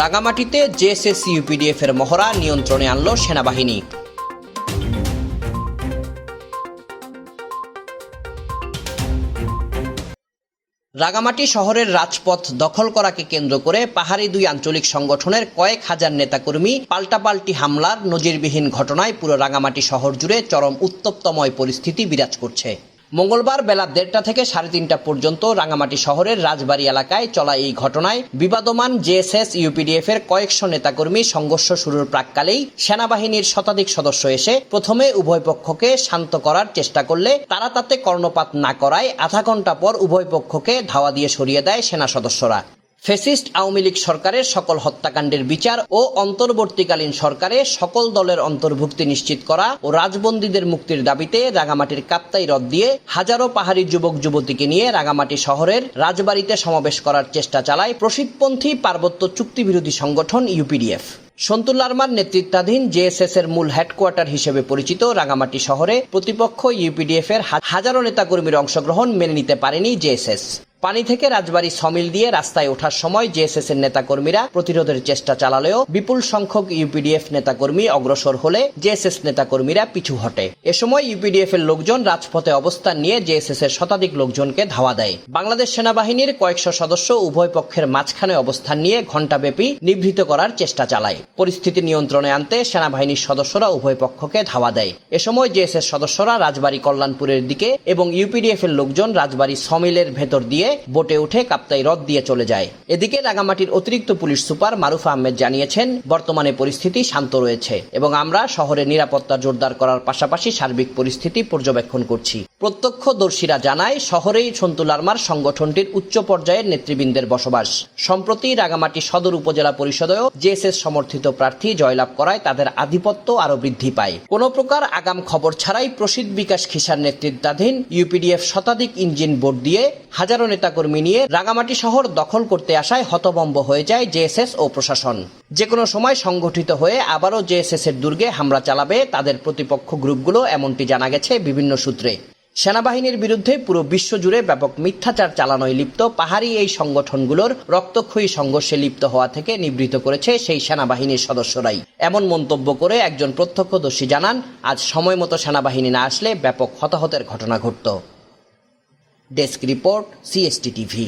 রাঙামাটিতে JSS UPDF এর মহড়া নিয়ন্ত্রণে আনলো সেনাবাহিনী। রাঙামাটি শহরের রাজপথ দখল করাকে কেন্দ্র করে পাহাড়ি দুই আঞ্চলিক সংগঠনের কয়েক হাজার নেতাকর্মী পাল্টাপাল্টি হামলার নজিরবিহীন ঘটনায় পুরো রাঙামাটি শহর জুড়ে চরম উত্তপ্তময় পরিস্থিতি বিরাজ করছে। মঙ্গলবার বেলা দেড়টা থেকে সাড়ে তিনটা পর্যন্ত রাঙামাটি শহরের রাজবাড়ি এলাকায় চলা এই ঘটনায় বিবাদমান জেএসএস ইউপিডিএফ এর কয়েকশো নেতাকর্মী সংঘর্ষ শুরুর প্রাককালেই সেনাবাহিনীর শতাধিক সদস্য এসে প্রথমে উভয় পক্ষকে শান্ত করার চেষ্টা করলে তারা তাতে কর্ণপাত না করায় আধা ঘণ্টা পর উভয় পক্ষকে ধাওয়া দিয়ে সরিয়ে দেয় সেনা সদস্যরা। ফেসিস্ট আওয়ামী লীগ সরকারের সকল হত্যাকাণ্ডের বিচার ও অন্তর্বর্তীকালীন সরকারে সকল দলের অন্তর্ভুক্তি নিশ্চিত করা ও রাজবন্দীদের মুক্তির দাবিতে রাঙামাটির কাপ্তাই রদ দিয়ে হাজারো পাহাড়ি যুবক যুবতীকে নিয়ে রাঙামাটি শহরের রাজবাড়িতে সমাবেশ করার চেষ্টা চালায় প্রসিদ্ধপন্থী পার্বত্য চুক্তিবিরোধী সংগঠন ইউপিডিএফ। সন্তুল লার্মার নেতৃত্বাধীন জেএসএস এর মূল হেডকোয়ার্টার হিসেবে পরিচিত রাঙামাটি শহরে প্রতিপক্ষ ইউপিডিএফ এর হাজারো নেতাকর্মীর অংশগ্রহণ মেনে নিতে পারেনি জেএসএস। পানি থেকে রাজবাড়ী সমিল দিয়ে রাস্তায় ওঠার সময় জেএসএস এর নেতাকর্মীরা প্রতিরোধের চেষ্টা চালালেও বিপুল সংখ্যক ইউপিডিএফ নেতাকর্মী অগ্রসর হলে জেএসএস নেতাকর্মীরা পিছু হটে। এ সময় ইউপিডিএফ এর লোকজন রাজপথে অবস্থান নিয়ে জেএসএস এর শতাধিক লোকজনকে ধাওয়া দেয়। বাংলাদেশ সেনাবাহিনীর কয়েকশো সদস্য উভয় পক্ষের মাঝখানে অবস্থান নিয়ে ঘণ্টাব্যাপী নিভৃত করার চেষ্টা চালায়। পরিস্থিতি নিয়ন্ত্রণে আনতে সেনাবাহিনীর সদস্যরা উভয় পক্ষকে ধাওয়া দেয়। এ সময় জেএসএস সদস্যরা রাজবাড়ী কল্যাণপুরের দিকে এবং ইউপিডিএফ এর লোকজন রাজবাড়ী সমিলের ভেতর দিয়ে বোটে উঠে কাপ্তাই হ্রদ দিয়ে চলে যায়। এদিকে রাঙামাটির অতিরিক্ত পুলিশ সুপার মারুফ আহমেদ জানিয়েছেন, বর্তমানে পরিস্থিতি শান্ত রয়েছে এবং আমরা শহরের নিরাপত্তা জোরদার করার পাশাপাশি সার্বিক পরিস্থিতি পর্যবেক্ষণ করছি। প্রত্যক্ষদর্শীরা জানায়, শহরেই সন্তুল আর্মার সংগঠনটির উচ্চ পর্যায়ের নেতৃবৃন্দের বসবাস। সম্প্রতি রাঙামাটি সদর উপজেলা পরিষদেও জেএসএস সমর্থিত প্রার্থী জয়লাভ করায় তাদের আধিপত্য আরও বৃদ্ধি পায়। কোনো প্রকার আগাম খবর ছাড়াই প্রসিদ্ধ বিকাশ খিসার নেতৃত্বাধীন ইউপিডিএফ শতাধিক ইঞ্জিন বোর্ড দিয়ে হাজারো নেতাকর্মী নিয়ে রাঙামাটি শহর দখল করতে আসায় হতবম্ব হয়ে যায় জেএসএস ও প্রশাসন। যে কোনো সময় সংগঠিত হয়ে আবারও জেএসএস এর দুর্গে হামলা চালাবে তাদের প্রতিপক্ষ গ্রুপগুলো, এমনটি জানা গেছে বিভিন্ন সূত্রে। সেনাবাহিনীর বিরুদ্ধে পুরো বিশ্বজুড়ে ব্যাপক মিথ্যাচার চালানোয় লিপ্ত পাহাড়ি এই সংগঠনগুলোর রক্তক্ষয়ী সংঘর্ষে লিপ্ত হওয়া থেকে নিবৃত করেছে সেই সেনাবাহিনীর সদস্যরাই। এমন মন্তব্য করে একজন প্রত্যক্ষদর্শী জানান, আজ সময় মতো সেনাবাহিনী না আসলে ব্যাপক হতাহতের ঘটনা ঘটত। Desk report, CST TV.